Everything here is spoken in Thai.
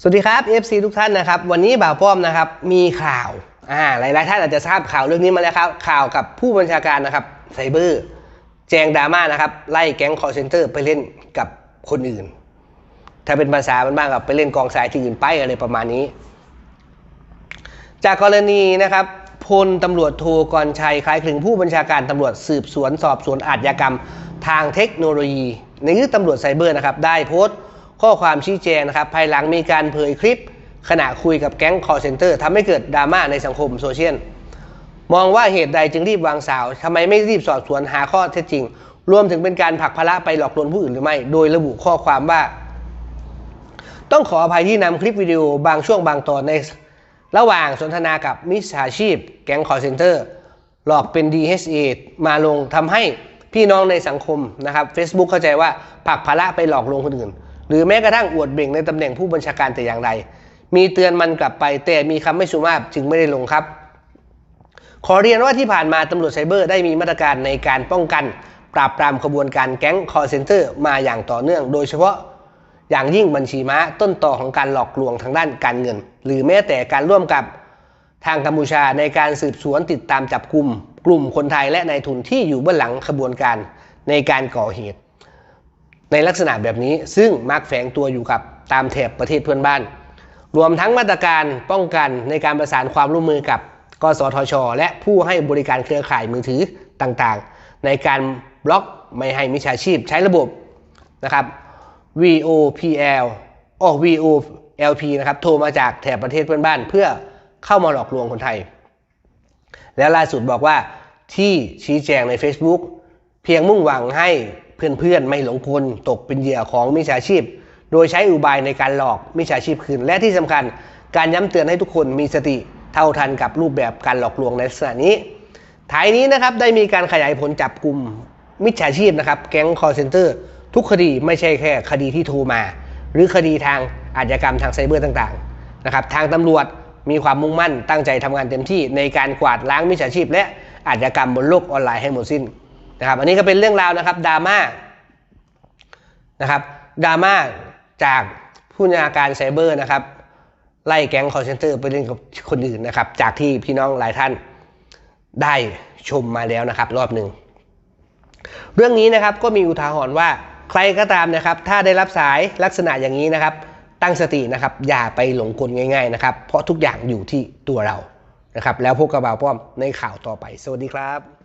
สวัสดีครับ FC ทุกท่านนะครับ วันนี้บ่าวป้อมนะครับมีข่าวอ่าหลายๆท่านอาจจะทราบข่าวเรื่องนี้มาแล้วครับ ข่าวกับผู้บัญชาการนะครับไซเบอร์แจงดราม่านะครับ ไล่แก๊งคอร์เซนเตอร์ไปเล่นกับคนอื่น ถ้าเป็นภาษาบ้านๆกับไปเล่นกองทรายที่อื่นไปอะไรประมาณนี้ จากกรณีนะครับพลตำรวจโทกรชัยคล้ายคลึงผู้บัญชาการตำรวจสืบสวนสอบสวนอาชญากรรม ทางเทคโนโลยี ในยุคตำรวจไซเบอร์นะครับได้โพสต์ ข้อความชี้แจงนะครับภายหลังมีการเผยคลิป ขณะคุยกับแก๊งคอร์เซนเตอร์ทำให้เกิดดราม่าในสังคมโซเชียลมองว่าเหตุใดจึงรีบวางสาวทำไมไม่รีบสอบสวนหาข้อเท็จจริง รวมถึงเป็นการผลักภาระไปหลอกลวงผู้อื่นหรือไม่ โดยระบุข้อความว่า ต้องขออภัยที่นำคลิปวิดีโอบางช่วงบางตอนในระหว่างสนทนากับมิจฉาชีพ แก๊งคอร์เซนเตอร์หลอกเป็น DHA มาลงทำให้พี่น้องในสังคมนะครับ Facebook เข้าใจว่าผลักภาระไปหลอกลวงคนอื่น หรือแม้กระทั่งอวดเบ่งในตำแหน่งผู้บัญชาการแต่อย่างใดมีเตือนมันกลับไปแต่มีคำไม่สุภาพจึงไม่ได้ลงครับ ขอเรียนว่าที่ผ่านมาตำรวจไซเบอร์ได้มีมาตรการในการป้องกัน ปราบปรามขบวนการแก๊งคอร์เซนเตอร์มาอย่างต่อเนื่อง โดยเฉพาะอย่างยิ่งบัญชีม้าต้นต่อของการหลอกลวงทางด้านการเงิน หรือแม้แต่การร่วมกับทางกัมพูชาในการสืบสวนติดตามจับกลุ่ม กลุ่มคนไทยและนายทุนที่อยู่เบื้องหลังขบวนการในการก่อเหตุ ในลักษณะแบบนี้ ซึ่งมักแฝงตัวอยู่กับตามแถบประเทศเพื่อนบ้าน รวมทั้งมาตรการป้องกันในการประสานความร่วมมือกับกสทช และผู้ให้บริการเครือข่ายมือถือต่างๆ ในการบล็อกไม่ให้มิจฉาชีพใช้ระบบนะครับ VOPL โอ้ VOLP นะครับโทรมาจากแถบประเทศเพื่อนบ้าน เพื่อเข้ามาหลอกลวงคนไทย แล้วล่าสุดบอกว่าที่ชี้แจงใน Facebook เพียงมุ่งหวังให้ เพื่อนๆ ไม่หลงกลตกเป็นเหยื่อของมิจฉาชีพ โดยใช้อุบายในการหลอกมิจฉาชีพคืน และที่สำคัญการย้ำเตือนให้ทุกคนมีสติเท่าทันกับรูปแบบการหลอกลวงในลักษณะนี้ท้ายนี้นะครับได้มีการขยายผลจับกลุ่มมิจฉาชีพนะครับแก๊งคอร์เซนเตอร์ทุกคดีไม่ใช่แค่คดีที่โทรมา หรือคดีทางอาชญากรรมทางไซเบอร์ต่างๆนะครับทางตำรวจมีความมุ่งมั่นตั้งใจทำงานเต็มที่ในการกวาดล้างมิจฉาชีพ และอาชญากรรมบนโลกออนไลน์ให้หมดสิ้น นะครับอันนี้ก็เป็นเรื่องราวนะครับดราม่านะครับดราม่าจากผู้บัญชาการไซเบอร์นะครับ ไล่แก๊งคอร์เซนเตอร์ไปเล่นกับคนอื่นนะครับ จากที่พี่น้องหลายท่านได้ชมมาแล้วนะครับ รอบหนึ่งเรื่องนี้นะครับก็มีอุทาหรณ์ว่าใครก็ตามนะครับ ถ้าได้รับสายลักษณะอย่างนี้นะครับ ตั้งสตินะครับ อย่าไปหลงกลง่ายๆนะครับ เพราะทุกอย่างอยู่ที่ตัวเรานะครับ แล้วพบกับบ่าวป้อมในข่าวต่อไป สวัสดีครับ